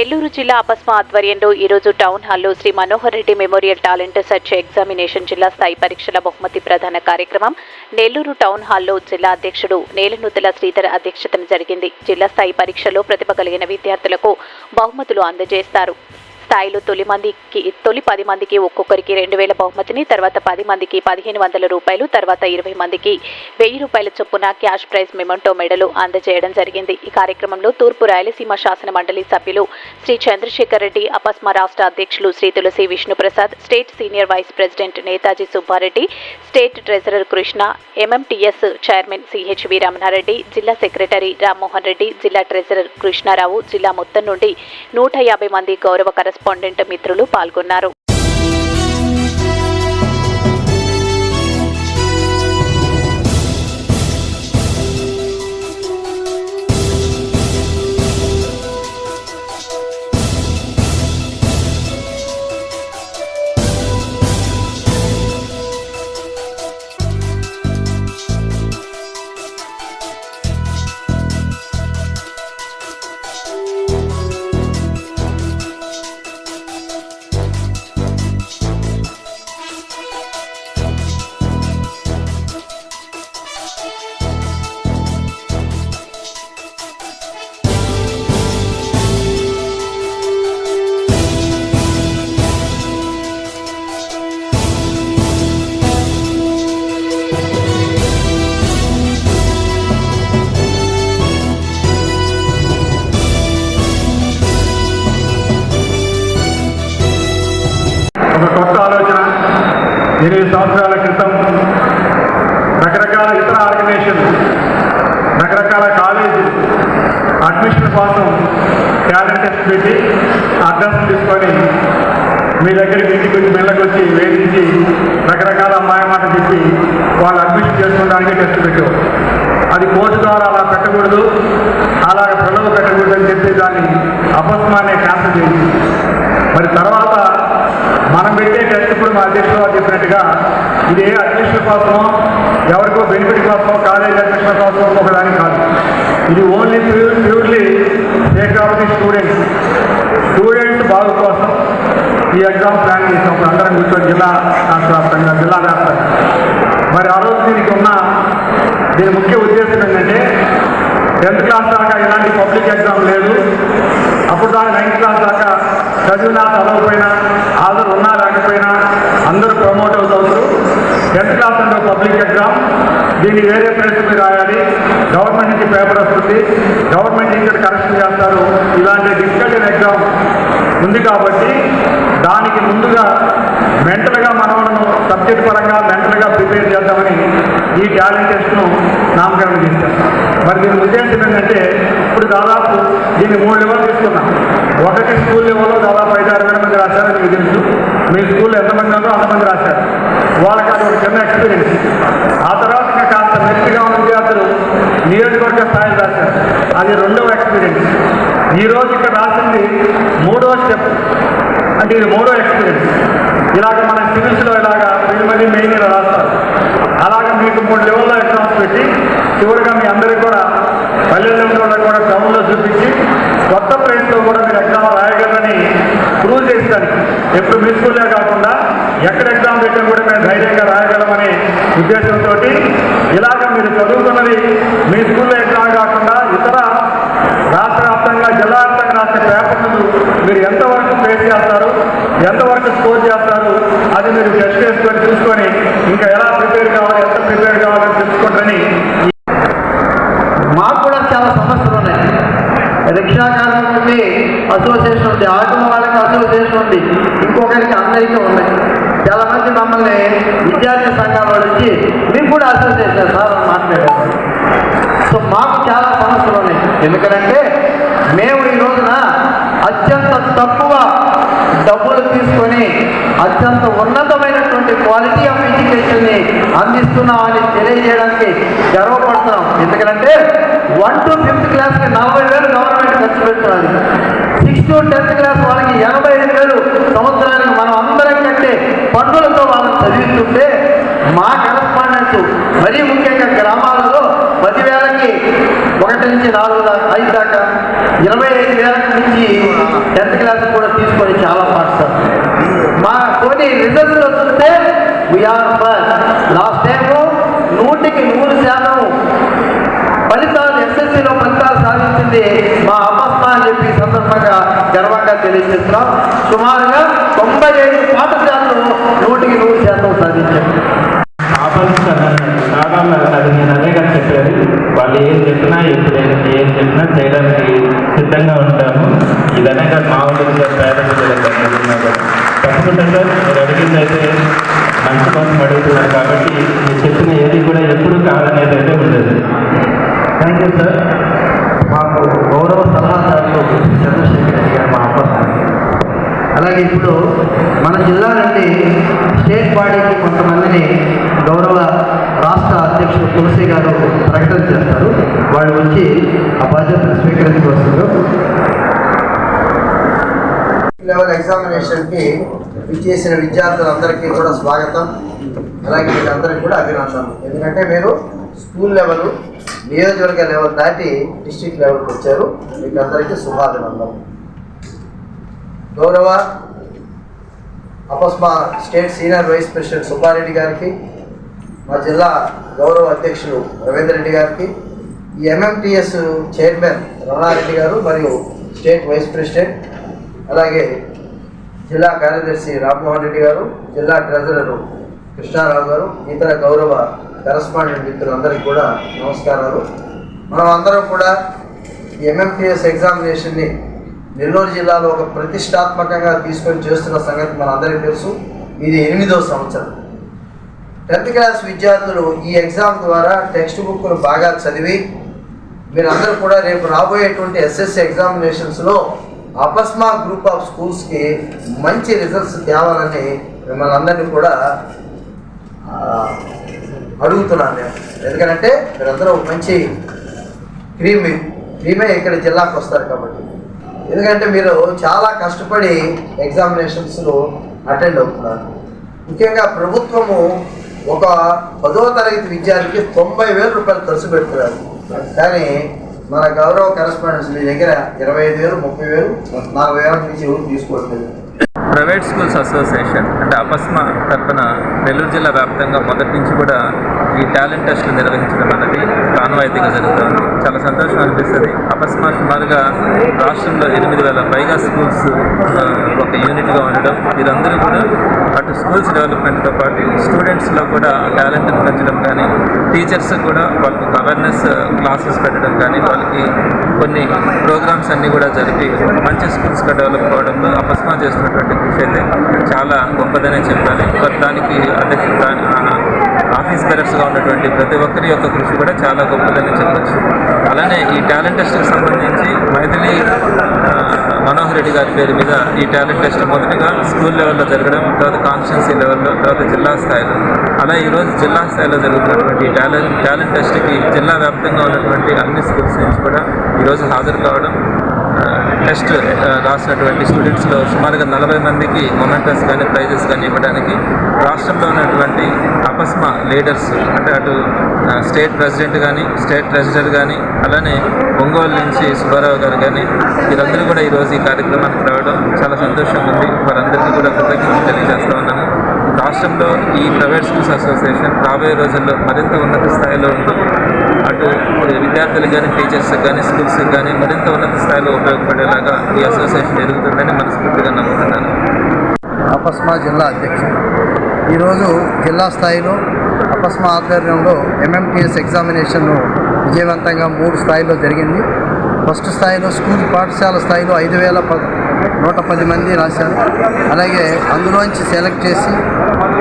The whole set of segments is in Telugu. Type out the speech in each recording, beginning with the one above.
నెల్లూరు జిల్లా అపస్మా ఆధ్వర్యంలో ఈరోజు టౌన్ హాల్లో Shri Manohar Reddy memorial talent search examination జిల్లా స్థాయి పరీక్షల బహుమతి ప్రధాన కార్యక్రమం నెల్లూరు టౌన్ హాల్లో జిల్లా అధ్యక్షుడు నేలనుతుల శ్రీధర్ అధ్యక్షతన జరిగింది. జిల్లా స్థాయి పరీక్షలో ప్రతిభ కలిగిన విద్యార్థులకు బహుమతులు అందజేస్తారు. స్థాయిలో తొలి మందికి తొలి పది మందికి ఒక్కొక్కరికి రెండు వేల బహుమతిని తర్వాత పది మందికి పదిహేను వందల రూపాయలు తర్వాత ఇరవై మందికి వెయ్యి రూపాయల చొప్పున క్యాష్ ప్రైజ్ మెమంటో మెడలు అందజేయడం జరిగింది. ఈ కార్యక్రమంలో తూర్పు రాయలసీమ శాసన మండలి సభ్యులు శ్రీ చంద్రశేఖర్ రెడ్డి అపస్మ రాష్ట్ర అధ్యక్షులు Shri Tulasi Vishnuprasad state senior vice president Netaji Subbareddy state treasurer Krishna MMTS chairman CHV Ramanareddy జిల్లా సెక్రటరీ రామ్మోహన్ రెడ్డి జిల్లా ట్రెజరర్ కృష్ణారావు జిల్లా మొత్తం నుండి నూట యాభై మంది గౌరవ కరెస్పాండెంట్ మిత్రులు పాల్గొన్నారు. రకరకాల ఇతర ఆర్గనైజేషన్ రకరకాల కాలేజీ అడ్మిషన్ కోసం టాలెంట్ టెస్ట్ పెట్టి అడ్రస్ తీసుకొని మీ దగ్గరికి ఇంటికి వచ్చి మెళ్ళకి వచ్చి వేధించి రకరకాల అమ్మాయి మాట చెప్పి వాళ్ళు అడ్మిషన్ చేసుకోవడానికి టెస్ట్ పెట్టేవారు. అది కోర్టు ద్వారా అలా పెట్టకూడదు అలా పిల్లలు పెట్టకూడదు అని చెప్పి దాన్ని అపస్మానే క్యాన్సిల్ చేసి మరి తర్వాత మనం పెట్టే టెస్ట్ ఇప్పుడు మా అధ్యక్షుడు చెప్పినట్టుగా ఇది ఏ అడ్మిషన్ కోసమో ఎవరికో బెనిఫిట్ కోసమో కాలేజ్ అడ్మిషన్ కోసమో ఒకదాని కాదు. ఇది only pure purely take of the students students బాగు కోసం ఈ ఎగ్జామ్ ప్లాన్ చేసాం. ఇప్పుడు అందరం కూర్చొని జిల్లా రాష్ట్ర వ్యాప్తంగా జిల్లా వ్యాప్తంగా. మరి ఆ రోజు దీనికి ఉన్న దీని ముఖ్య ఉద్దేశం ఏంటంటే టెన్త్ క్లాస్ దాకా ఇలాంటి పబ్లిక్ ఎగ్జామ్ లేదు. అప్పుడు దాకా నైన్త్ క్లాస్ దాకా చదివినా చదవకపోయినా హాజరు ఉన్నా లేకపోయినా అందరూ ప్రమోట్ అవుతారు టెన్త్ క్లాస్ అంటే పబ్లిక్ ఎగ్జామ్ దీన్ని వేరే ప్రెస్ మీద రాయాలి. గవర్నమెంట్ నుంచి పేపర్ వస్తుంది. గవర్నమెంట్ ఇక్కడ కరెక్షన్ చేస్తారు. ఇలాంటి డిఫికల్ట్ ఎగ్జామ్ ఉంది కాబట్టి దానికి ముందుగా మెంటల్గా మనవలను సబ్జెక్ట్ పరంగా మెంటల్గా ప్రిపేర్ చేద్దామని ఈ టాలెంట్ టెస్ట్ను నామకరణం చేశాం మరి దీని ఉద్దేశం ఏంటంటే ఇప్పుడు దాదాపు దీన్ని మూడు లెవెల్ తీసుకున్నాం. ఒకటి స్కూల్ లెవెల్లో దాదాపు ఐదు ఆరు వేల మంది రాశారని మీకు తెలుసు. మీ స్కూల్లో ఎంతమంది ఉన్నారో అంతమంది రాశారు. వాళ్ళకి అది ఒక చిన్న ఎక్స్పీరియన్స్ ఆ హ్యాపీగా ఉంది అతను. విద్యార్థులు నియోజకవర్గ స్థాయిలో రాశారు అది రెండవ ఎక్స్పీరియన్స్ ఈ రోజు ఇక్కడ రాసింది మూడవ స్టెప్ అంటే ఇది మూడో ఎక్స్పీరియన్స్ ఇలాగ మన సివిల్స్లో ఇలాగ ప్రిలిమినరీ మెయిన్ ఇలా రాస్తారు. అలాగే మీకు మూడు లెవెల్లో ఎగ్జామ్స్ పెట్టి చివరిగా మీ అందరికీ కూడా పల్లెల్లో కూడా టౌన్లో చూపించి కొత్త ప్లేస్లో కూడా మీరు ఎగ్జామ్ రాయగలరని ప్రూవ్ చేసేదానికి. ఎప్పుడు మీ స్కూల్లో కాకుండా ఎక్కడ ఎగ్జామ్ పెట్టినా కూడా మేము ధైర్యంగా రాయగలమనే ఉద్దేశంతో ఇలా మీరు చదువుతున్నది మీ స్కూల్లో ఎగ్జామ్ కాకుండా ఇతర రాష్ట్ర వ్యాప్తంగా జిల్లా వ్యాప్తంగా రాసే పేపర్లను మీరు ఎంతవరకు ఫేస్ చేస్తారు ఎంతవరకు స్కోర్ చేస్తారు అది మీరు టెస్ట్ చేసుకొని చూసుకొని ఇంకా ఎలా ప్రిపేర్ కావాలి ఎంత ప్రిపేర్ కావాలని తెలుసుకుంటారని మాకు కూడా చాలా సమస్యలు ఉన్నాయి రిక్షా కార్మికులకి అసోసియేషన్ ఉంది ఆటో వాళ్ళకి అసోసియేషన్ ఉంది ఇంకొకరికి అందరికీ ఉన్నాయి చాలా మంది మమ్మల్ని విద్యార్థి సంఘాల వాళ్ళు వచ్చి మీకు కూడా అసోసియేషన్ సార్ అని మాట్లాడారు. సో మాకు చాలా సమస్యలు ఉన్నాయి. ఎందుకంటే మేము ఈ రోజున అత్యంత తక్కువ డబ్బులు తీసుకొని అత్యంత ఉన్నతమైనటువంటి క్వాలిటీ ఆఫ్ ఎడ్యుకేషన్ని అందిస్తున్నామని తెలియజేయడానికి గర్వపడుతున్నాం ఎందుకంటే వన్ టు ఫిఫ్త్ క్లాస్కి నలభై వేలు గవర్నమెంట్ ఖర్చు పెడుతున్నది సిక్స్ టు టెన్త్ క్లాస్ వాళ్ళకి ఎనభై ఐదు వేలు సంవత్సరానికి మనం అందరం కంటే పన్నులతో వాళ్ళని చదివిస్తుంటే మా కరస్పాండెన్స్ మరీ ముఖ్యంగా గ్రామాలలో పదివేలకి ఒకటి నుంచి నాలుగు దాకా ఐదు దాకా ఇరవై ఐదు వేల నుంచి టెన్త్ క్లాస్ కూడా తీసుకొని చాలా పాఠశాల మా కొన్ని రిజల్ట్స్ వస్తుంటే వీఆర్ ఫస్ట్ లాస్ట్ టైము నూటికి నూరు శాతం ఫలితాలు ఎస్ఎస్సీలో ఫలితాలు సాధించింది మా అమ్మ అని చెప్పి సందర్భంగా గర్వంగా తెలియజేస్తున్నాం. సుమారుగా తొంభై ఐదు పాఠశాలలు నూటికి నూరు శాతం సాధించారు అది నేను అదే కదా చెప్పారు. వాళ్ళు ఏం చెప్పినా ఎప్పుడైనా ఏం చెప్పినా చేయడానికి సిద్ధంగా ఉంటాము. ఇదనే కాదు మా ఊళ్ళో పేరెంట్స్ తప్పకుండా సార్. మీరు అడిగింది అయితే మంచి కోసం అడుగుతున్నారు కాబట్టి మీరు చెప్పిన ఏది కూడా ఎప్పుడు కాదనేది అయితే ఉండదు. థ్యాంక్ యూ సార్ మాకు గౌరవ సలహాదారులు చంద్రశేఖర్ రెడ్డి గారు మా అప్పసారి అలాగే ఇప్పుడు మన జిల్లా నుండి స్టేట్ బాడీకి కొంతమందిని గౌరవ రాష్ట్ర అధ్యక్షుడు తులసి గారు ప్రకటన చేస్తారు. వాళ్ళు వచ్చి ఆ బాధ్యతను స్వీకరించవలసిందో లెవెల్ ఎగ్జామినేషన్కి విచ్చేసిన విద్యార్థులందరికీ కూడా స్వాగతం. అలాగే వీళ్ళందరికీ కూడా అభినందనలు. ఎందుకంటే మీరు స్కూల్ లెవెల్ నియోజకవర్గ లెవెల్ దాటి డిస్టిక్ లెవెల్కి వచ్చారు. మీకు అందరికీ శుభాభినందనలు. గౌరవ అపస్మా state senior vice president Subbareddy గారికి మా జిల్లా గౌరవ అధ్యక్షులు రవీంద్ర రెడ్డి గారికి ఈ ఎంఎంటిఎస్ చైర్మన్ రమణారెడ్డి గారు మరియు స్టేట్ వైస్ ప్రెసిడెంట్ అలాగే జిల్లా కార్యదర్శి రామ్మోహన్ రెడ్డి గారు జిల్లా ట్రెజరరు కృష్ణారావు గారు ఇతర గౌరవ కరస్పాండెంట్ మిత్రులందరికీ కూడా నమస్కారాలు. మనం అందరం కూడా ఈ ఎగ్జామినేషన్ని నెల్లూరు జిల్లాలో ఒక ప్రతిష్టాత్మకంగా తీసుకొని చేస్తున్న సంగతి మనందరికీ తెలుసు. ఇది ఎనిమిదో సంవత్సరం. టెన్త్ క్లాస్ విద్యార్థులు ఈ ఎగ్జామ్ ద్వారా టెక్స్ట్ బుక్ను బాగా చదివి మీరందరూ కూడా రేపు రాబోయేటువంటి ఎస్ఎస్సి ఎగ్జామినేషన్స్లో అపస్మా గ్రూప్ ఆఫ్ స్కూల్స్కి మంచి రిజల్ట్స్ తేవాలని మిమ్మల్ని అందరినీ కూడా అడుగుతున్నాను నేను. ఎందుకంటే మీరందరూ మంచి క్రీమి క్రీమే ఇక్కడ జిల్లాకు వస్తారు కాబట్టి. ఎందుకంటే మీరు చాలా కష్టపడి ఎగ్జామినేషన్స్లో అటెండ్ అవుతున్నారు. ముఖ్యంగా ప్రభుత్వము ఒక పదవ తరగతి విద్యార్థికి తొంభై వేల రూపాయలు ఖర్చు పెడుతున్నారు. కానీ మన గౌరవ కరెస్పాండెన్స్ మీ దగ్గర ఇరవై ఐదు వేలు ముప్పై వేలు నలభై వేల నుంచి ఎవరు తీసుకోవట్లేదు. ప్రైవేట్ స్కూల్స్ అసోసియేషన్ అంటే అపస్మా తరఫున నెల్లూరు జిల్లా వ్యాప్తంగా మొదటి నుంచి కూడా ఈ టాలెంట్ టెస్టులు నిర్వహించడం అన్నది ప్రాణవాయితీగా జరుగుతుంది. చాలా సంతోషం అనిపిస్తుంది. అపస్మా సుమారుగా రాష్ట్రంలో ఎనిమిది వేల పైగా స్కూల్స్ ఒక యూనిట్గా ఉండడం వీరందరూ కూడా అటు స్కూల్స్ డెవలప్మెంట్తో పాటు స్టూడెంట్స్లో కూడా టాలెంట్ని పెంచడం కానీ టీచర్స్ కూడా వాళ్ళకి అవేర్నెస్ క్లాసెస్ పెట్టడం కానీ వాళ్ళకి కొన్ని ప్రోగ్రామ్స్ అన్నీ కూడా జరిపి మంచి స్కూల్స్గా డెవలప్ అవడంలో అపస్మా చేస్తున్నటువంటి కృషి అయితే చాలా గొప్పదనే చెప్పాలి. దానికి అధ్యక్ష దాని ఆఫీస్ బెరర్స్గా ఉన్నటువంటి ప్రతి ఒక్కరి యొక్క కృషి కూడా చాలా గొప్పదని చెప్పచ్చు. అలానే ఈ టాలెంట్ టెస్ట్కి సంబంధించి మైథిలి మనోహర్ రెడ్డి గారి పేరు మీద ఈ టాలెంట్ టెస్ట్ మొదటిగా స్కూల్ లెవెల్లో జరగడం తర్వాత కాన్స్టిట్యున్సీ లెవెల్లో తర్వాత జిల్లా స్థాయిలో. అలా ఈరోజు జిల్లా స్థాయిలో జరుగుతున్నటువంటి ఈ టాలెంట్ టాలెంట్ టెస్ట్కి జిల్లా వ్యాప్తంగా ఉన్నటువంటి అన్ని స్కూల్స్ నుంచి కూడా ఈరోజు హాజరు కావడం టెస్ట్ uh, రాసినటువంటి స్టూడెంట్స్లో సుమారుగా నలభై మందికి మొమెంటస్ కానీ ప్రైజెస్ కానీ ఇవ్వడానికి రాష్ట్రంలో ఉన్నటువంటి అపస్మా లీడర్స్ అంటే అటు స్టేట్ ప్రెసిడెంట్ కానీ స్టేట్ ట్రెజరర్ కానీ అలానే ఒంగోలు నుంచి సుబ్బారావు గారు కానీ వీరందరూ కూడా ఈరోజు ఈ కార్యక్రమానికి రావడం చాలా సంతోషంగా ఉంది. వారందరికీ కూడా కృతజ్ఞతలు తెలియజేస్తా ఉన్నాను. రాష్ట్రంలో ఈ ప్రైవేట్ స్కూల్స్ అసోసియేషన్ రాబోయే రోజుల్లో మరింత ఉన్నత స్థాయిలో ఉంటుంది అటు విద్యార్థులకు కానీ టీచర్స్ కానీ స్కూల్స్కి కానీ మరింత ఉన్నత స్థాయిలో ఉపయోగపడేలాగా ఈ అసోసియేషన్ జరుగుతుందని మనస్ఫూర్తిగా నమ్ముతున్నాను. అపస్మా జిల్లా అధ్యక్షుడు. ఈరోజు జిల్లా స్థాయిలో అపస్మా ఆధ్వర్యంలో ఎంఎంటీఎస్ ఎగ్జామినేషన్ను విజయవంతంగా మూడు స్థాయిలో జరిగింది. ఫస్ట్ స్థాయిలో స్కూల్ పాఠశాల స్థాయిలో ఐదు వేల ప నూట పది మంది రాశారు. అలాగే అందులోంచి సెలెక్ట్ చేసి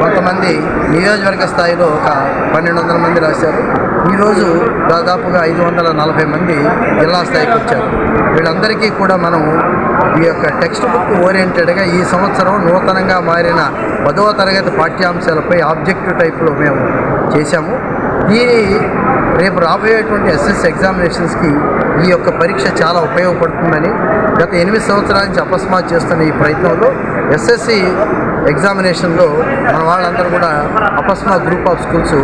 కొంతమంది నియోజకవర్గ స్థాయిలో ఒక పన్నెండు వందల మంది రాశారు. ఈరోజు దాదాపుగా ఐదు వందల నలభై మంది జిల్లా స్థాయికి వచ్చారు. వీళ్ళందరికీ కూడా మనం ఈ యొక్క టెక్స్ట్ బుక్ ఓరియంటెడ్గా ఈ సంవత్సరం నూతనంగా మారిన పదవ తరగతి పాఠ్యాంశాలపై ఆబ్జెక్టివ్ టైప్లో మేము చేశాము. దీని రేపు రాబోయేటువంటి ఎస్ఎస్ ఎగ్జామినేషన్స్కి ఈ యొక్క పరీక్ష చాలా ఉపయోగపడుతుందని గత ఎనిమిది సంవత్సరాల నుంచి అపస్మాత్ చేస్తున్న ఈ ప్రయత్నంలో ఎస్ఎస్సి ఎగ్జామినేషన్లో మన వాళ్ళందరూ కూడా అపస్మా గ్రూప్ ఆఫ్ స్కూల్స్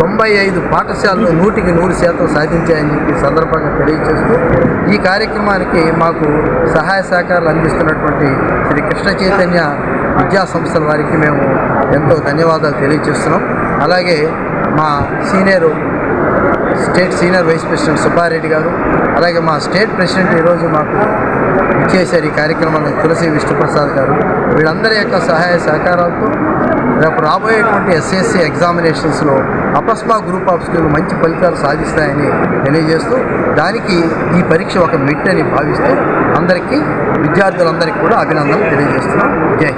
తొంభై ఐదు పాఠశాలలు నూటికి నూరు శాతం సాధించాయని చెప్పి సందర్భంగా తెలియజేస్తూ ఈ కార్యక్రమానికి మాకు సహాయ సహకారాలు అందిస్తున్నటువంటి శ్రీ కృష్ణ చైతన్య విద్యా సంస్థల వారికి మేము ఎంతో ధన్యవాదాలు తెలియజేస్తున్నాం. అలాగే మా senior state senior vice president Subbareddy గారు అలాగే మా స్టేట్ ప్రెసిడెంట్ ఈరోజు మాకు ఇచ్చేశారు ఈ కార్యక్రమాన్ని తులసి విష్ణుప్రసాద్ గారు. వీళ్ళందరి యొక్క సహాయ సహకారాలతో రేపు రాబోయేటువంటి ఎస్ఎస్సి ఎగ్జామినేషన్స్లో అపస్మా గ్రూప్ ఆఫ్ స్కూల్ మంచి ఫలితాలు సాధిస్తాయని తెలియజేస్తూ దానికి ఈ పరీక్ష ఒక మిట్ అని భావిస్తూ అందరికీ విద్యార్థులందరికీ కూడా అభినందనలు తెలియజేస్తున్నాం. జై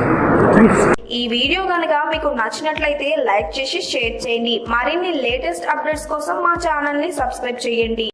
హింద్. ఈ వీడియో కనుక మీకు నచ్చినట్లయితే లైక్ చేసి షేర్ చేయండి. మరిన్ని లేటెస్ట్ అప్డేట్స్ కోసం మా ఛానల్ని సబ్స్క్రైబ్ చేయండి.